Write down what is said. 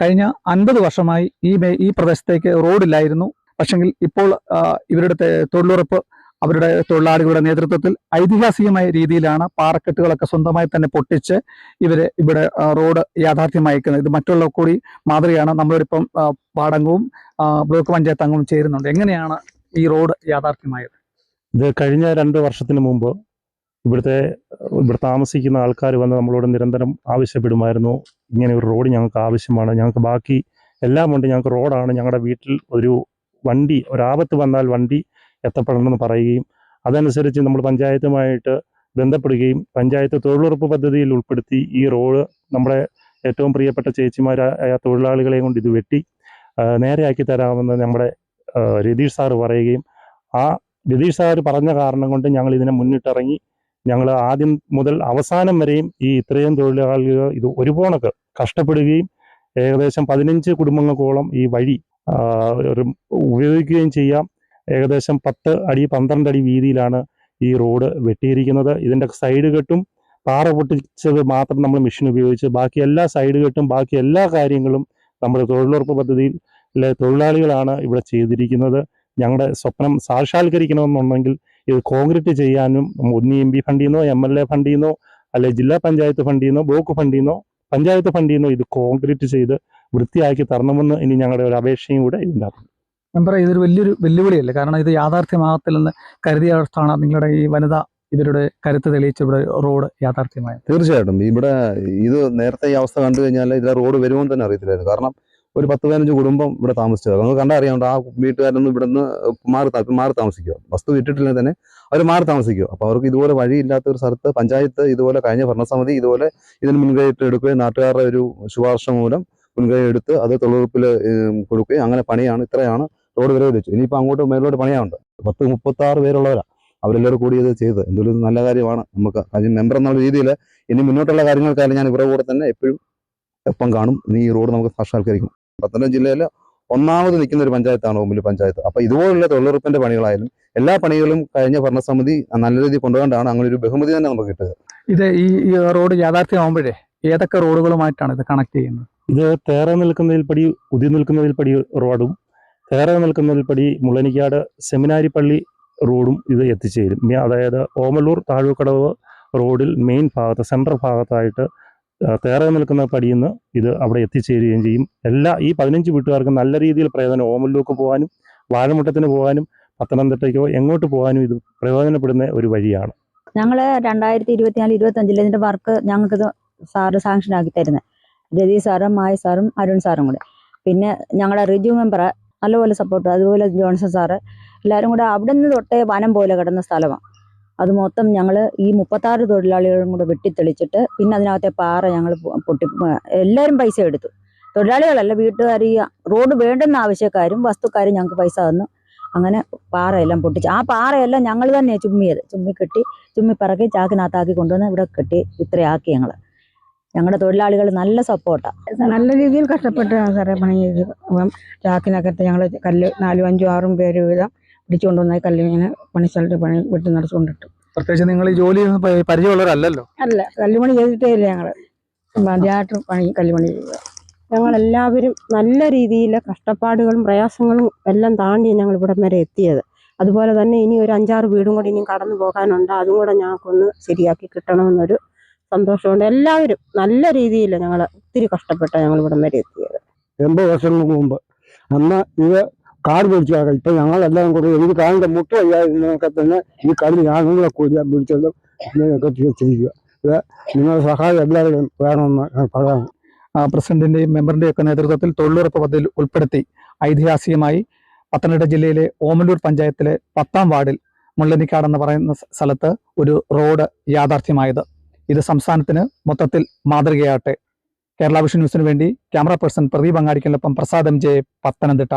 കഴിഞ്ഞ അൻപത് വർഷമായി ഈ ഈ പ്രദേശത്തേക്ക് റോഡില്ലായിരുന്നു. പക്ഷെങ്കിൽ ഇപ്പോൾ ഇവരുടെ തൊഴിലുറപ്പ് അവരുടെ തൊഴിലാളികളുടെ നേതൃത്വത്തിൽ ഐതിഹാസികമായ രീതിയിലാണ് പാറക്കെട്ടുകളൊക്കെ സ്വന്തമായി തന്നെ പൊട്ടിച്ച് ഇവർ ഇവിടെ റോഡ് യാഥാർത്ഥ്യമായിരിക്കുന്നത് ഇത് മറ്റുള്ള കൂടി മാതൃകയാണ്. നമ്മളിപ്പം പാടങ്ങവും ബ്ലോക്ക് പഞ്ചായത്ത് അംഗവും ചേരുന്നുണ്ട്. എങ്ങനെയാണ് ഈ റോഡ് യാഥാർത്ഥ്യമായത്? ഇത് കഴിഞ്ഞ രണ്ട് വർഷത്തിന് മുമ്പ് ഇവിടുത്തെ ഇവിടെ താമസിക്കുന്ന ആൾക്കാർ വന്ന് നമ്മളോട് നിരന്തരം ആവശ്യപ്പെടുമായിരുന്നു. ഇങ്ങനെ ഒരു റോഡ് ഞങ്ങൾക്ക് ആവശ്യമാണ്. ഞങ്ങൾക്ക് ബാക്കി എല്ലാം ഉണ്ട് ഞങ്ങൾക്ക് റോഡാണ് ഞങ്ങളുടെ വീട്ടിൽ ഒരു വണ്ടി ഒരാപത്ത് വന്നാൽ വണ്ടി എത്തപ്പെടണമെന്ന് പറയുകയും അതനുസരിച്ച് നമ്മൾ പഞ്ചായത്തുമായിട്ട് ബന്ധപ്പെടുകയും പഞ്ചായത്ത് തൊഴിലുറപ്പ് പദ്ധതിയിൽ ഉൾപ്പെടുത്തി ഈ റോഡ് നമ്മുടെ ഏറ്റവും പ്രിയപ്പെട്ട ചേച്ചിമാരായ തൊഴിലാളികളെയും കൊണ്ട് ഇത് വെട്ടി നേരെയാക്കി തരാമെന്ന് നമ്മുടെ രതീഷ് സാറ് പറയുകയും ആ രതീഷ് സാറ് പറഞ്ഞ കാരണം കൊണ്ട് ഞങ്ങൾ ഇതിനെ മുന്നിട്ടിറങ്ങി ഞങ്ങൾ ആദ്യം മുതൽ അവസാനം വരെയും ഈ ഇത്രയും തൊഴിലാളികൾ ഇത് ഒരുപോണക്ക് കഷ്ടപ്പെടുകയും ഏകദേശം പതിനഞ്ച് കുടുംബങ്ങൾക്കോളം ഈ വഴി ഉപയോഗിക്കുകയും ചെയ്യാം. ഏകദേശം പത്ത് അടി പന്ത്രണ്ട് അടി വീതിയിലാണ് ഈ റോഡ് വെട്ടിയിരിക്കുന്നത്. ഇതിന്റെ സൈഡ് കെട്ടും പാറ പൊട്ടിച്ചത് മാത്രം നമ്മൾ മെഷീൻ ഉപയോഗിച്ച് ബാക്കി എല്ലാ സൈഡ് കെട്ടും ബാക്കി എല്ലാ കാര്യങ്ങളും നമ്മുടെ തൊഴിലുറപ്പ് പദ്ധതിയിൽ തൊഴിലാളികളാണ് ഇവിടെ ചെയ്തിരിക്കുന്നത്. ഞങ്ങളുടെ സ്വപ്നം സാക്ഷാത്കരിക്കണമെന്നുണ്ടെങ്കിൽ ഇത് കോൺക്രീറ്റ് ചെയ്യാനും ഒന്ന് എം പി ഫണ്ടിൽ നിന്നോ എം എൽ എ ഫണ്ടിൽ നിന്നോ അല്ലെ ജില്ലാ പഞ്ചായത്ത് ഫണ്ടിൽ നിന്നോ ബ്ലോക്ക് ഫണ്ടിൽ നിന്നോ പഞ്ചായത്ത് ഫണ്ടിൽ നിന്നോ ഇത് കോൺക്രീറ്റ് ചെയ്ത് വൃത്തിയാക്കി തരണമെന്ന് ഇനി ഞങ്ങളുടെ ഒരു അപേക്ഷയും കൂടെ ഇതിനകത്തുണ്ട്. ഞാൻ പറയാം ഇതൊരു വലിയൊരു വെല്ലുവിളിയല്ലേ? കാരണം ഇത് യാഥാർത്ഥ്യമാകത്തില്ലെന്ന് കരുതിയ അവസ്ഥയാണ് നിങ്ങളുടെ ഈ വനിത ഇവരുടെ കരുത്ത് തെളിയിച്ച ഇവിടെ റോഡ് യാഥാർത്ഥ്യമായി തീർച്ചയായിട്ടും. ഇവിടെ ഇത് നേരത്തെ ഈ അവസ്ഥ കണ്ടു കഴിഞ്ഞാൽ ഇതിലെ റോഡ് വരുമെന്ന് തന്നെ അറിയത്തില്ലായിരുന്നു. കാരണം ഒരു പത്ത് പതിനഞ്ച് കുടുംബം ഇവിടെ താമസിച്ചത്. നമുക്ക് കണ്ടാൽ അറിയാം ആ വീട്ടുകാരൊന്നും ഇവിടെ നിന്ന് മാറി മാറി താമസിക്കുക വസ്തു വിറ്റിട്ടില്ലെങ്കിൽ തന്നെ അവർ മാറി താമസിക്കുക അപ്പോൾ അവർക്ക് ഇതുപോലെ വഴിയില്ലാത്ത ഒരു സ്ഥലത്ത് പഞ്ചായത്ത് ഇതുപോലെ കഴിഞ്ഞ ഭരണസമിതി ഇതുപോലെ ഇതിന് മുൻകൈയിട്ട് എടുക്കുകയും നാട്ടുകാരുടെ ഒരു ശുപാർശ മൂലം മുൻകൈ എടുത്ത് അത് തൊഴിലുറപ്പിൽ കൊടുക്കുകയും അങ്ങനെ പണിയാണ് ഇത്രയാണ് റോഡ് വരെ വെച്ചു. ഇനിയിപ്പോൾ അങ്ങോട്ട് മേലോട്ട് പണിയാവുണ്ട് പത്ത് മുപ്പത്തി ആറ് പേരുള്ളവരാണ് അവരെല്ലാവരും കൂടി ഇത് ചെയ്ത്. എന്തൊരു നല്ല കാര്യമാണ്. നമുക്ക് അതിന് മെമ്പർ എന്നുള്ള രീതിയിൽ ഇനി മുന്നോട്ടുള്ള കാര്യങ്ങൾക്കായാലും ഞാൻ ഇവരുടെ കൂടെ തന്നെ എപ്പോഴും എപ്പം കാണും. ഇനി ഈ റോഡ് നമുക്ക് സാക്ഷാത്കരിക്കും. പത്തനംതിട്ട ജില്ലയിൽ ഒന്നാമത് നിൽക്കുന്ന ഒരു പഞ്ചായത്താണ് ഓമ്പലി പഞ്ചായത്ത്. അപ്പോൾ ഇതുപോലുള്ള തൊഴിലുറപ്പിന്റെ പണികളായാലും എല്ലാ പണികളും കഴിഞ്ഞ ഭരണസമിതി നല്ല രീതിയിൽ കൊണ്ടുകൊണ്ടാണ് അങ്ങനെ ഒരു ബഹുമതി തന്നെ നമുക്ക് കിട്ടുക. ഇത് ഈ റോഡ് യാഥാർത്ഥ്യമാകുമ്പോഴേ ഏതൊക്കെ റോഡുകളുമായിട്ടാണ് ഇത് കണക്ട് ചെയ്യുന്നത്? ഇത് തേറെ നിൽക്കുന്നതിൽ പടി ഉതി നിൽക്കുന്നതിൽ പടി റോഡും തേറെ നിൽക്കുന്നതിൽ പടി മുളനിക്കാട് സെമിനാരി പള്ളി റോഡും ഇത് എത്തിച്ചേരും. ഇനി അതായത് ഓമലൂർ താഴൂക്കടവ് റോഡിൽ മെയിൻ ഭാഗത്ത് സെൻട്രൽ ഭാഗത്തായിട്ട് ആ, നിൽക്കുന്ന പടിയിൽ നിന്ന് ഇത് അവിടെ എത്തിച്ചേരുകയും ചെയ്യും. എല്ലാ ഈ പതിനഞ്ച് വീട്ടുകാർക്കും നല്ല രീതിയിൽ പ്രയോജനം. ഓമല്ലൂക്ക് പോകാനും വാഴമുട്ടത്തിന് പോകാനും പത്തനംതിട്ടയ്ക്കോ എങ്ങോട്ട് പോകാനും ഇത് പ്രയോജനപ്പെടുന്ന ഒരു വഴിയാണ്. ഞങ്ങൾ രണ്ടായിരത്തി ഇരുപത്തിനാല് ഇരുപത്തഞ്ചിൽ ഇതിന്റെ വർക്ക് ഞങ്ങൾക്ക് സാറ് സാങ്ഷൻ ആക്കി തരുന്നത് രതി സാറും മായ സാറും അരുൺ സാറും കൂടെ. പിന്നെ ഞങ്ങളുടെ റിജു മെമ്പർ നല്ലപോലെ സപ്പോർട്ട് അതുപോലെ ജോൺസൺ സാറ് എല്ലാവരും കൂടെ അവിടെ നിന്ന് തൊട്ടേ വനം പോലെ കിടന്ന സ്ഥലമാണ് അത് മൊത്തം ഞങ്ങൾ ഈ മുപ്പത്താറ് തൊഴിലാളികളും കൂടെ വെട്ടിത്തെളിച്ചിട്ട് പിന്നെ അതിനകത്തെ പാറ ഞങ്ങൾ പൊട്ടി എല്ലാവരും പൈസ എടുത്തു. തൊഴിലാളികളല്ല വീട്ടുകാർ ഈ റോഡ് വേണ്ടുന്ന ആവശ്യക്കാരും വസ്തുക്കാരും ഞങ്ങൾക്ക് പൈസ തന്നു. അങ്ങനെ പാറയെല്ലാം പൊട്ടിച്ച് ആ പാറയെല്ലാം ഞങ്ങൾ തന്നെ ചുമ്മിയത്. ചുമ്മി കെട്ടി ചുമ്മി പറക്കി ചാക്കിനകത്താക്കി കൊണ്ടുവന്ന് ഇവിടെ കെട്ടി ഇത്രയാക്കി ഞങ്ങൾ ഞങ്ങളുടെ തൊഴിലാളികൾ നല്ല സപ്പോർട്ടാണ് നല്ല രീതിയിൽ കഷ്ടപ്പെട്ട് സാറേ പണി ചെയ്ത്. അപ്പം ചാക്കിനകത്ത് ഞങ്ങൾ കല്ല് നാലും അഞ്ചും ആറും പേര് വീതം പിടിച്ചുകൊണ്ടുവന്ന കല്ല് ഇങ്ങനെ പണിസ്ഥലത്ത് പണി വെട്ടി നടത്തുകൊണ്ടിട്ടു പ്രത്യേകിച്ച് നിങ്ങൾ ഈ ജോലി ചെയ്യുന്ന പ- പരിചയമുള്ളവരല്ലല്ലോ? അല്ല കല്ലുമണി ചെയ്തിട്ടേ ഇല്ല ഞങ്ങൾ ആദ്യമായിട്ട് പണി കല്ലുമണി ചെയ്യുക. ഞങ്ങളെല്ലാവരും നല്ല രീതിയിൽ കഷ്ടപ്പാടുകളും പ്രയാസങ്ങളും എല്ലാം താണ്ടി ഞങ്ങൾ ഇവിടം വരെ എത്തിയത്. അതുപോലെ തന്നെ ഇനി ഒരു അഞ്ചാറ് വീടും കൂടി ഇനിയും കടന്നു പോകാനുണ്ട്. അതും കൂടെ ഞങ്ങൾക്കൊന്ന് ശരിയാക്കി കിട്ടണമെന്നൊരു സന്തോഷമുണ്ട്. എല്ലാവരും നല്ല രീതിയിൽ ഞങ്ങൾ ഒത്തിരി കഷ്ടപ്പെട്ട ഞങ്ങൾ ഇവിടം വരെ എത്തിയത്. എൺപത് വർഷങ്ങൾക്ക് മുമ്പ്. അന്ന് ഇത് കാട് പിടിച്ചു കിടക്കാം ഇപ്പൊ ഞങ്ങളെല്ലാം കൂടി എനിക്ക് കാലിന്റെ മുട്ട വയ്യാതിരുന്നൊക്കെ തന്നെ ഈ കളി ഞാനും കൂടി പിടിച്ചെല്ലാം കെട്ടി വെച്ചിരിക്കുക. നിങ്ങളുടെ സഹായം എല്ലാവരും വേണമെന്ന് പറയാം പ്രസിഡന്റിന്റെയും മെമ്പറിന്റെയും ഒക്കെ നേതൃത്വത്തിൽ തൊഴിലുറപ്പ് പദ്ധതിയിൽ ഉൾപ്പെടുത്തി ഐതിഹാസികമായി പത്തനംതിട്ട ജില്ലയിലെ ഓമലൂർ പഞ്ചായത്തിലെ പത്താം വാർഡിൽ മുള്ളനിക്കാട് എന്ന് പറയുന്ന സ്ഥ- സ്ഥലത്ത് ഒരു റോഡ് യാഥാർത്ഥ്യമായത്. ഇത് സംസ്ഥാനത്തിന് മൊത്തത്തിൽ മാതൃകയാട്ടെ കേരള വിഷൻ ന്യൂസിന് വേണ്ടി ക്യാമറ പേഴ്സൺ പ്രദീപ് അങ്ങാടിക്കലിനൊപ്പം പ്രസാദ് എം ജെ പത്തനംതിട്ട.